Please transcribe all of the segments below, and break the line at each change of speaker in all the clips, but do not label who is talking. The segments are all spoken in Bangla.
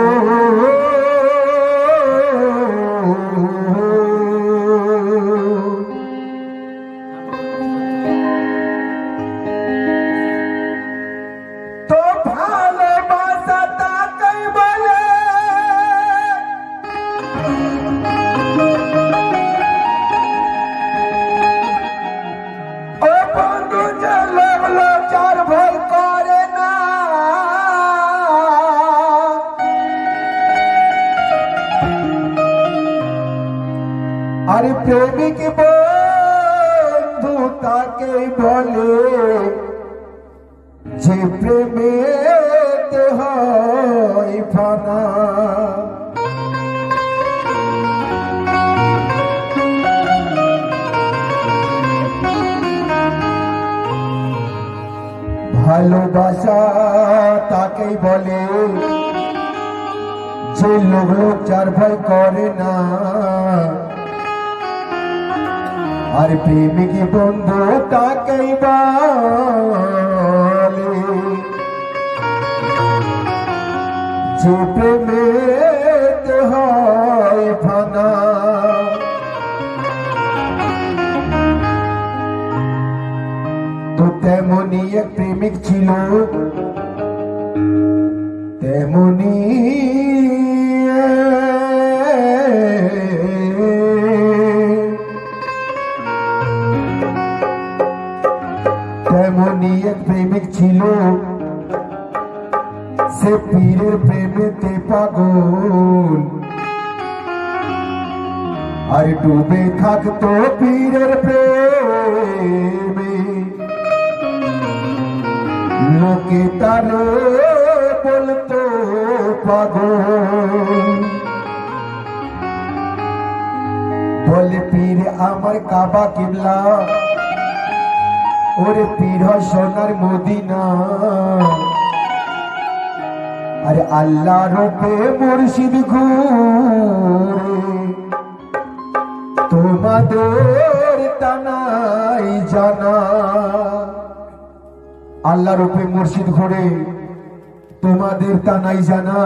Mm-hmm. আর প্রেমিক বন্ধু তাকে বলে, যে প্রেমেতে হয় ফানা ভালোবাসা তাকেই বলে, যে লোক লোক চার ভয় করে না আর প্রেমিক বন্ধু তাকেই যে প্রেমেতে হয় ফানা তো তেমনি এক প্রেমিক ছিল তেমনি তেমনি এক প্রেমিক ছিল। সে পীরের প্রেমেতে পাগল। আর ডুবে থাকতো পীরের প্রেমে। লোকে তারে বলতো, পাগল। বলে, পীর, আমার কাবা কিবলা। ওরে পীর সোনার মদিনা। আরে আল্লাহ রূপে মুর্শিদ ঘুরে, তোমাদের তানাই জানা। আল্লাহ রূপে মুর্শিদ ঘোরে, তোমাদের তা নাই জানা।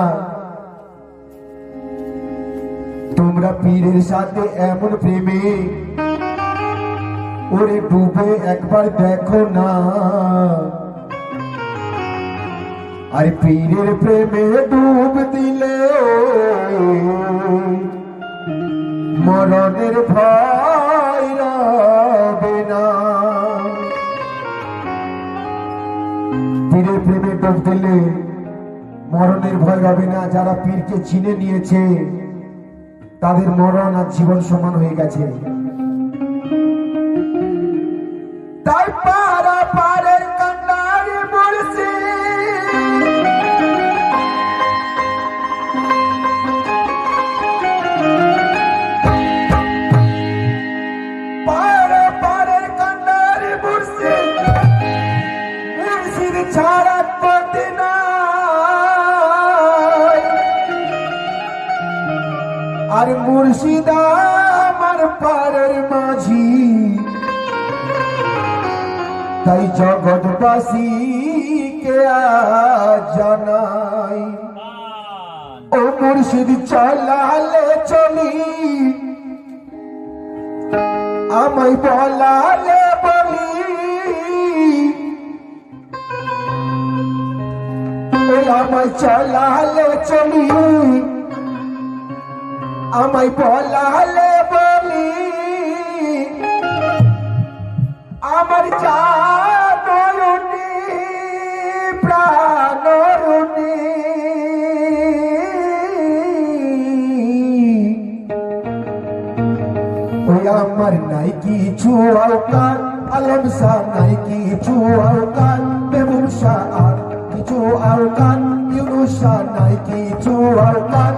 তোমরা পীরের সাথে এমন প্রেমে ওরে ডুবে একবার দেখো না। আর পীরের প্রেমে ডুব দিলে মরণের রবে না। পীরের প্রেমে ডোব দিলে মরণের ভয় হবে না। যারা পীরকে চিনে নিয়েছে, তাদের মরণ আর জীবন সমান হয়ে গেছে। তাই জগৎবাসী কে জানাই? ও মুর্শিদ চলালে চলি। আমায় বলালে বলি। আমায় চলালে চলি। আমায় বলালে বলি। আমার জানরুনি আমার নাই কিছু আওকার আলম শাহ নাই কিছু আওকার মেমুন শাহ আর কিছু আওকার ইউনুস শাহ নাই কিছু আওকার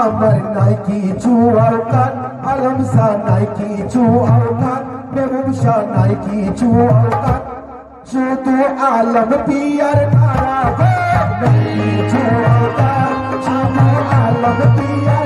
আমার নাই কিছু আওকার আলম শাহ নাই কিছু আওকার মেমুন শাহ নাই কিছু আওকার শুধু আলম পিয়ার নারা নাই কিছু আওকার শুধু আলম পিয়ার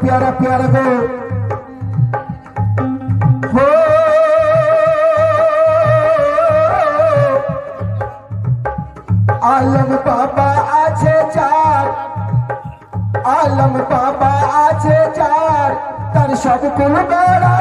प्यारा प्यारा को हो। आलम बाबा আছে চার আলম বাবা আছে চার তার সব কুল বেড়া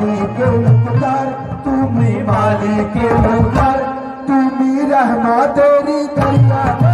मालिक मुख्तार तुम्हें मालिक मुख्तार तुम्हें रहमा तेरी दरिया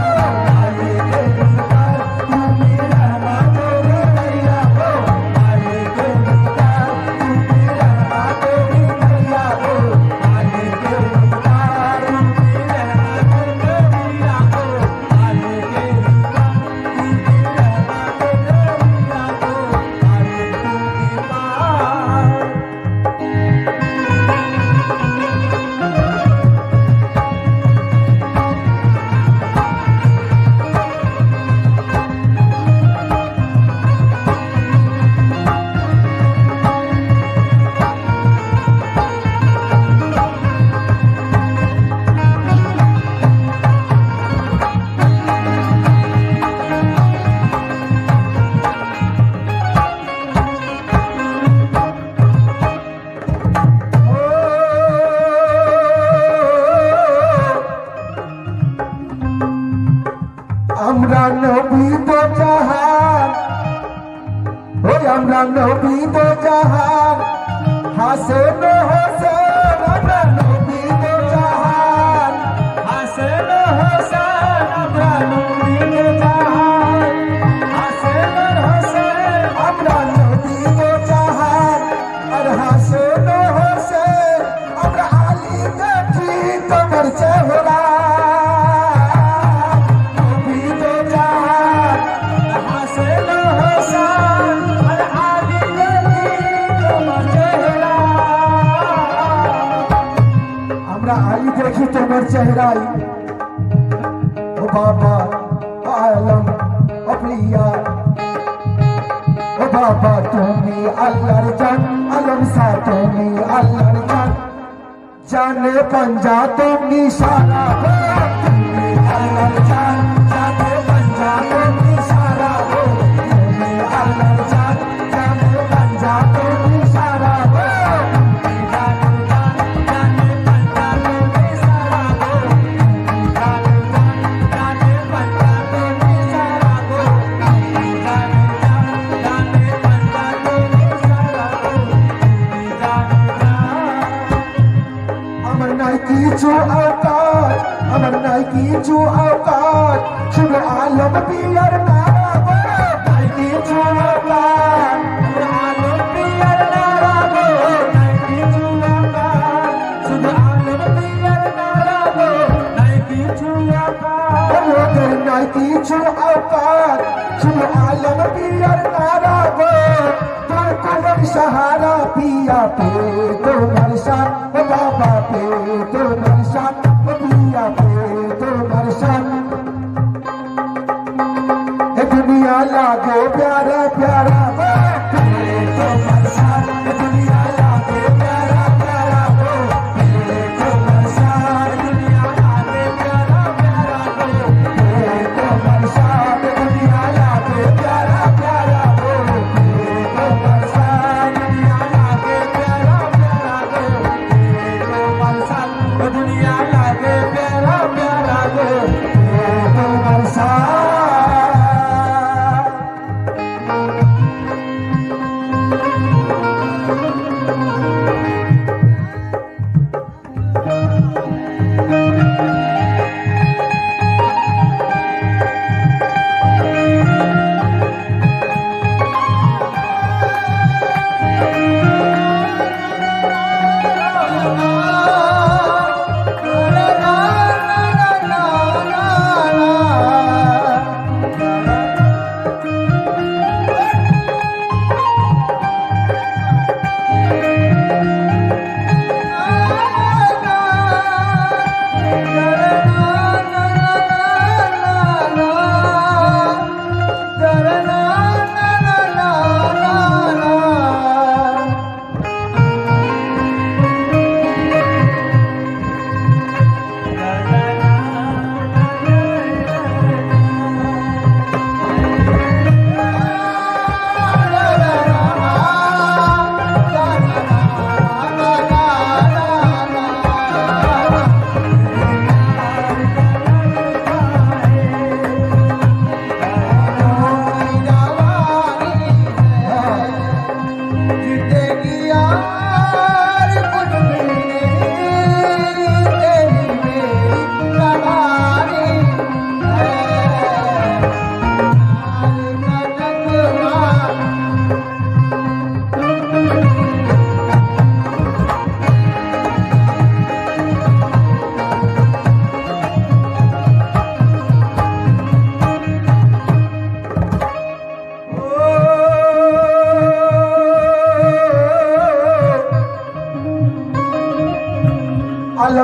चेहराई। ओ बाबा, आलम अप्रिया ओ बाबा तुम्हें अल्लाह जान, आलम सा तुम्हें अल्लाह जान। जाने पंजा तुम निशाना अल्लाह जान। আওকাত শুধু আলম পিয়ার নারা গো নাই কিছু আওকাত শুধু আলম পিয়ার নারা গো নাই কিছু আওকাত শুধু আলম পিয়ার নারা গো নাই কিছু আওকাত ওদের নাই কিছু আওকাত শুধু আলম পিয়ার নারা গো তোর কলম সাহারা পিয়া পে, তোমার সাথ বাবা পে, তোমার সাথ পিয়া পে। पोशाक दुनिया लागो प्यारा प्यारा दुनिया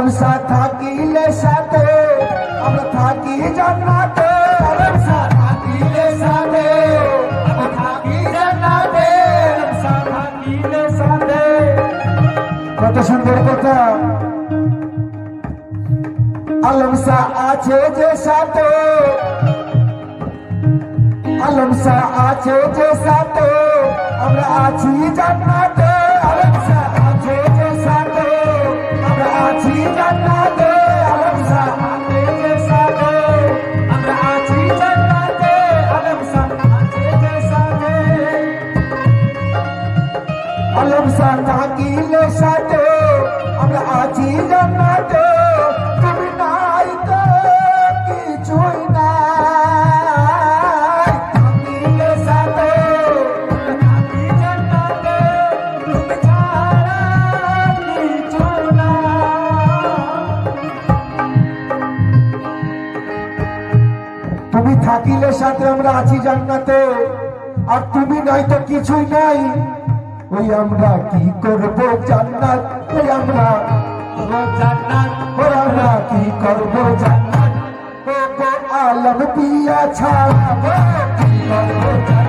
আলম সা থাকিলে সাথে আমরা থাকি জান্নাতে আলম সা থাকিলে সাথে আমরা থাকি জান্নাতে আলম সা থাকিলে সাথে কত সুন্দর কথা আলম সা আছে যে সাথে আলম সা আছে যে সাথে আমরা আছি জান্নাতে আমরা তুমি সাথে আমরা আছি জান্নাতে। আর তুমি নাই তো কিছুই নাই। ওই আমরা কি করব জান্নাত? ওই আমরা জান্নাত। ওই আমরা কি করব জান্নাত? ও কো আলম পিয়া ছাড়া কি করব জান্নাত?